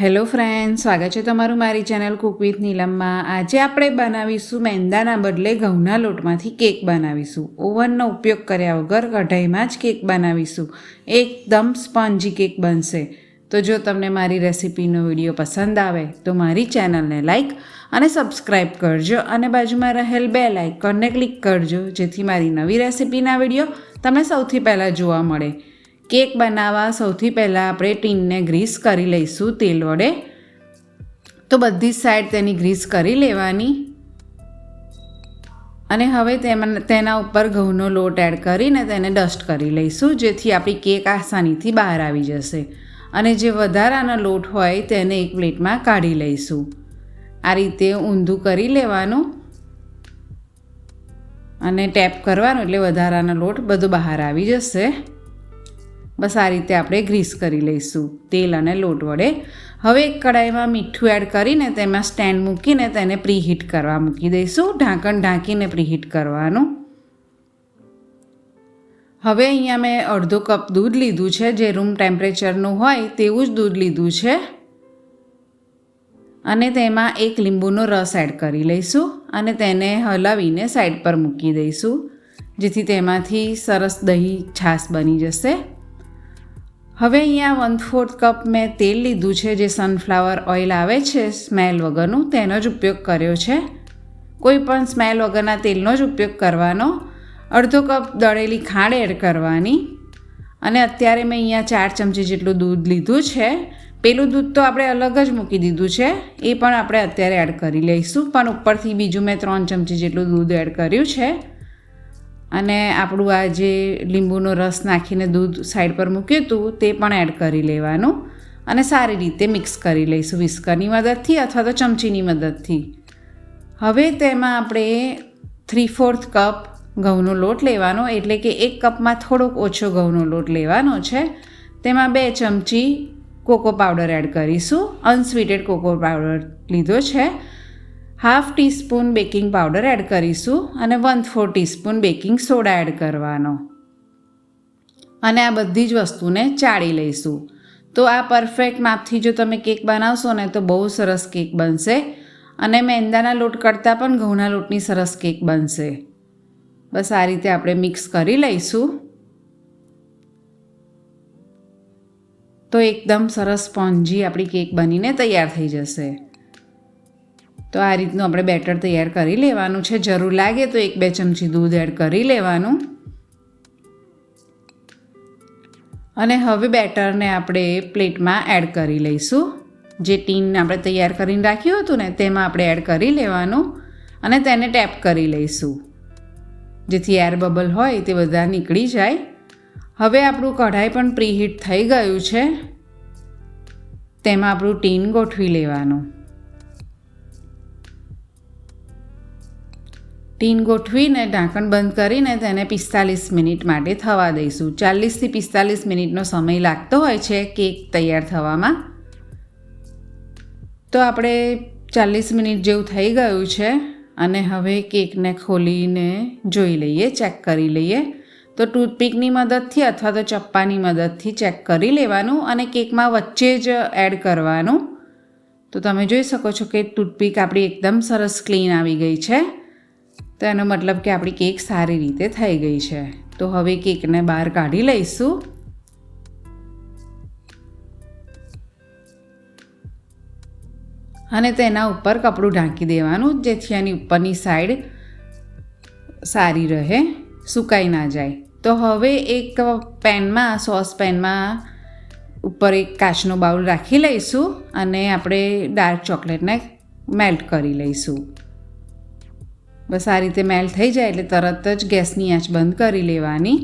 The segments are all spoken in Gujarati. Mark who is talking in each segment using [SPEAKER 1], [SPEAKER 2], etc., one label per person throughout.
[SPEAKER 1] હેલો ફ્રેન્ડ સ્વાગત છે તમારું મારી ચેનલ કુક વિથ નીલમમાં આજે આપણે બનાવીશું મેંદાના બદલે ઘઉંના લોટમાંથી કેક બનાવીશું. ઓવનનો ઉપયોગ કર્યા વગર કઢાઈમાં જ કેક બનાવીશું. એકદમ સ્પંજી કેક બનશે. તો જો તમને મારી રેસિપીનો વીડિયો પસંદ આવે, તો મારી ચેનલને લાઈક અને સબસ્ક્રાઈબ કરજો અને બાજુમાં રહેલ બે લાઇકનને ક્લિક કરજો, જેથી મારી નવી રેસિપીના વીડિયો તમને સૌથી પહેલાં જોવા મળે. કેક બનાવવા સૌથી પહેલાં આપણે ટીનને ગ્રીસ કરી લઈશું તેલ વડે. તો બધી સાઈડ તેની ગ્રીસ કરી લેવાની. અને હવે તેમાં તેના ઉપર ઘઉંનો લોટ એડ કરીને તેને ડસ્ટ કરી લઈશું, જેથી આપણી કેક આસાનીથી બહાર આવી જશે. અને જે વધારાનો લોટ હોય તેને એક પ્લેટમાં કાઢી લઈશું. આ રીતે ઊંધું કરી લેવાનું. અને ટેપ કરવાનું એટલે વધારાનો લોટ બધો બહાર આવી જશે. બસ આ રીતે આપણે ગ્રીસ કરી લઈશું તેલ અને લોટ વડે. હવે એક કડાઈમાં મીઠું એડ કરીને તેમાં સ્ટેન્ડ મૂકીને તેને પ્રીહીટ કરવા મૂકી દઈશું. ઢાંકણ ઢાંકીને પ્રીહીટ કરવાનું. હવે અહીંયા મેં અડધો કપ દૂધ લીધું છે, જે રૂમ ટેમ્પરેચરનું હોય તેવું જ દૂધ લીધું છે. અને તેમાં એક લીંબુનો રસ એડ કરી લઈશું અને તેને હલાવીને સાઈડ પર મૂકી દઈશું, જેથી તેમાંથી સરસ દહીં છાશ બની જશે. હવે અહીંયા વન ફોર્થ કપ મેં તેલ લીધું છે, જે સનફ્લાવર ઓઇલ આવે છે સ્મેલ વગરનું, તેનો જ ઉપયોગ કર્યો છે. કોઈ પણ સ્મેલ વગરના તેલનો જ ઉપયોગ કરવાનો. અડધો કપ દળેલી ખાંડ એડ કરવાની. અને અત્યારે મેં અહીંયા ચાર ચમચી જેટલું દૂધ લીધું છે. પેલું દૂધ તો આપણે અલગ જ મૂકી દીધું છે. એ પણ આપણે અત્યારે એડ કરી લઈશું. પણ ઉપરથી બીજું મેં ત્રણ ચમચી જેટલું દૂધ એડ કર્યું છે. અને આપણું આ જે લીંબુનો રસ નાખીને દૂધ સાઈડ પર મૂક્યું હતું, તે પણ એડ કરી લેવાનું. અને સારી રીતે મિક્સ કરી લઈશું વિસ્કરની મદદથી અથવા તો ચમચીની મદદથી. હવે તેમાં આપણે થ્રી ફોર્થ કપ ઘઉંનો લોટ લેવાનો, એટલે કે એક કપમાં થોડોક ઓછો ઘઉંનો લોટ લેવાનો છે. તેમાં બે ચમચી કોકો પાવડર એડ કરીશું. અનસ્વીટેડ કોકો પાવડર લીધો છે. Half teaspoon baking powder add કરીશું અને one four teaspoon baking soda add કરવાનો. અને આ બધી જ વસ્તુને ચાળી લઈશું. તો આ પરફેક્ટ માપથી જો તમે કેક બનાવશો ને તો બહુ સરસ કેક બનશે અને મેંદાના લોટ કરતાં પણ ઘઉંના લોટની સરસ કેક બનશે. બસ આ રીતે આપણે મિક્સ કરી લઈશું. તો એકદમ સરસ સ્પોન્જી આપણી કેક બનીને તૈયાર થઈ જશે. તો આ રીતનું આપણે બેટર તૈયાર કરી લેવાનું છે. જરૂર લાગે તો એક બે ચમચી દૂધ એડ કરી લેવાનું. અને હવે બેટરને આપણે પ્લેટમાં એડ કરી લઈશું. જે ટીન આપણે તૈયાર કરીને રાખ્યું હતું ને, તેમાં આપણે એડ કરી લેવાનું અને તેને ટેપ કરી લઈશું. જેથી એર બબલ હોય તે બધા નીકળી જાય. હવે આપણું કઢાઈ પણ પ્રીહીટ થઈ ગયું છે. તેમાં આપણું ટીન ગોઠવી લેવાનું. ટીન ગોઠવીને, ઢાંકણ બંધ કરીને તેને પિસ્તાલીસ મિનિટ માટે થવા દઈશું. ચાલીસથી પિસ્તાલીસ મિનિટનો સમય લાગતો હોય છે કેક તૈયાર થવામાં. તો આપણે ચાલીસ મિનિટ જેવું થઈ ગયું છે અને હવે કેકને ખોલીને જોઈ લઈએ, ચેક કરી લઈએ. તો ટૂથપીકની મદદથી અથવા તો ચપ્પાની મદદથી ચેક કરી લેવાનું અને કેકમાં વચ્ચે જ એડ કરવાનું. તો તમે જોઈ શકો છો કે ટૂથપીક આપણી એકદમ સરસ ક્લીન આવી ગઈ છે. તો એનો મતલબ કે આપણી કેક સારી રીતે થઈ ગઈ છે. તો હવે કેકને બહાર કાઢી લઈશું. અને તેના ઉપર કપડું ઢાંકી દેવાનું, જેથી એની ઉપરની સાઈડ સારી રહે, સુકાઈ ના જાય. તો હવે એક પેનમાં, સોસ પેનમાં ઉપર એક કાચનો બાઉલ રાખી લઈશું અને આપણે ડાર્ક ચોકલેટને મેલ્ટ કરી લઈશું. બસ આ રીતે મેલ્ટ થઈ જાય એટલે તરત જ ગેસની આંચ બંધ કરી લેવાની.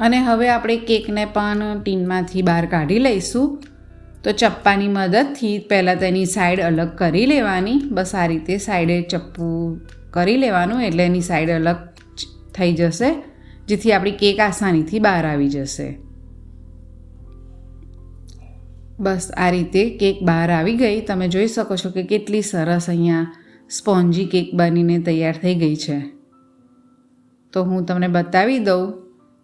[SPEAKER 1] અને હવે આપણે કેકને પણ ટીનમાંથી બહાર કાઢી લઈશું. તો ચપ્પાની મદદથી પહેલાં તેની સાઈડ અલગ કરી લેવાની. બસ આ રીતે સાઈડે ચપ્પુ કરી લેવાનું એટલે એની સાઈડ અલગ થઈ જશે, જેથી આપણી કેક આસાનીથી બહાર આવી જશે. બસ આ રીતે કેક બહાર આવી ગઈ. તમે જોઈ શકો છો કે કેટલી સરસ અહીંયા સ્પોન્જી કેક બનીને તૈયાર થઈ ગઈ છે. તો હું તમને બતાવી દઉં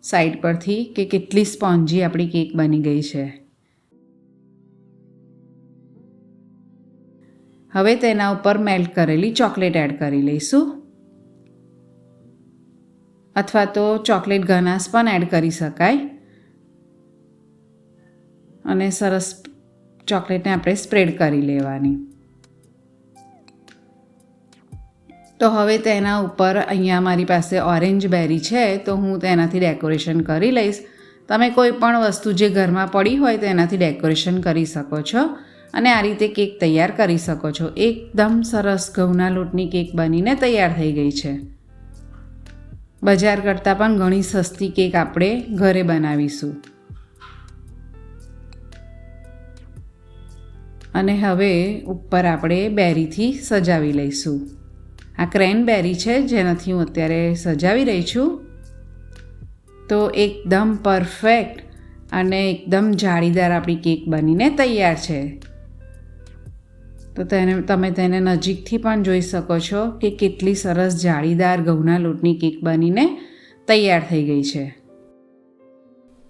[SPEAKER 1] સાઈડ પરથી કે કેટલી સ્પોન્જી આપણી કેક બની ગઈ છે. હવે તેના ઉપર મેલ્ટ કરેલી ચોકલેટ એડ કરી લઈશું. અથવા તો ચોકલેટ ઘનાસ પણ એડ કરી શકાય. અને સરસ ચોકલેટને આપણે સ્પ્રેડ કરી લેવાની. તો હવે તેના ઉપર અહીંયા મારી પાસે ઓરેન્જ બેરી છે, તો હું તેનાથી ડેકોરેશન કરી લઈશ. તમે કોઈ પણ વસ્તુ જે ઘરમાં પડી હોય તેનાથી ડેકોરેશન કરી શકો છો અને આ રીતે કેક તૈયાર કરી શકો છો. એકદમ સરસ ઘઉંના લોટની કેક બનીને તૈયાર થઈ ગઈ છે. બજાર કરતાં પણ ઘણી સસ્તી કેક આપણે ઘરે બનાવીશું. અને હવે ઉપર આપણે બેરીથી સજાવી લઈશું. આ ક્રેનબેરી છે, જેનાથી હું અત્યારે સજાવી રહી છું. તો એકદમ પરફેક્ટ અને એકદમ જાળીદાર આપણી કેક બનીને તૈયાર છે. તો તેને, તમે તેને નજીકથી પણ જોઈ શકો છો કે કેટલી સરસ જાળીદાર ઘઉંના લોટની કેક બનીને તૈયાર થઈ ગઈ છે.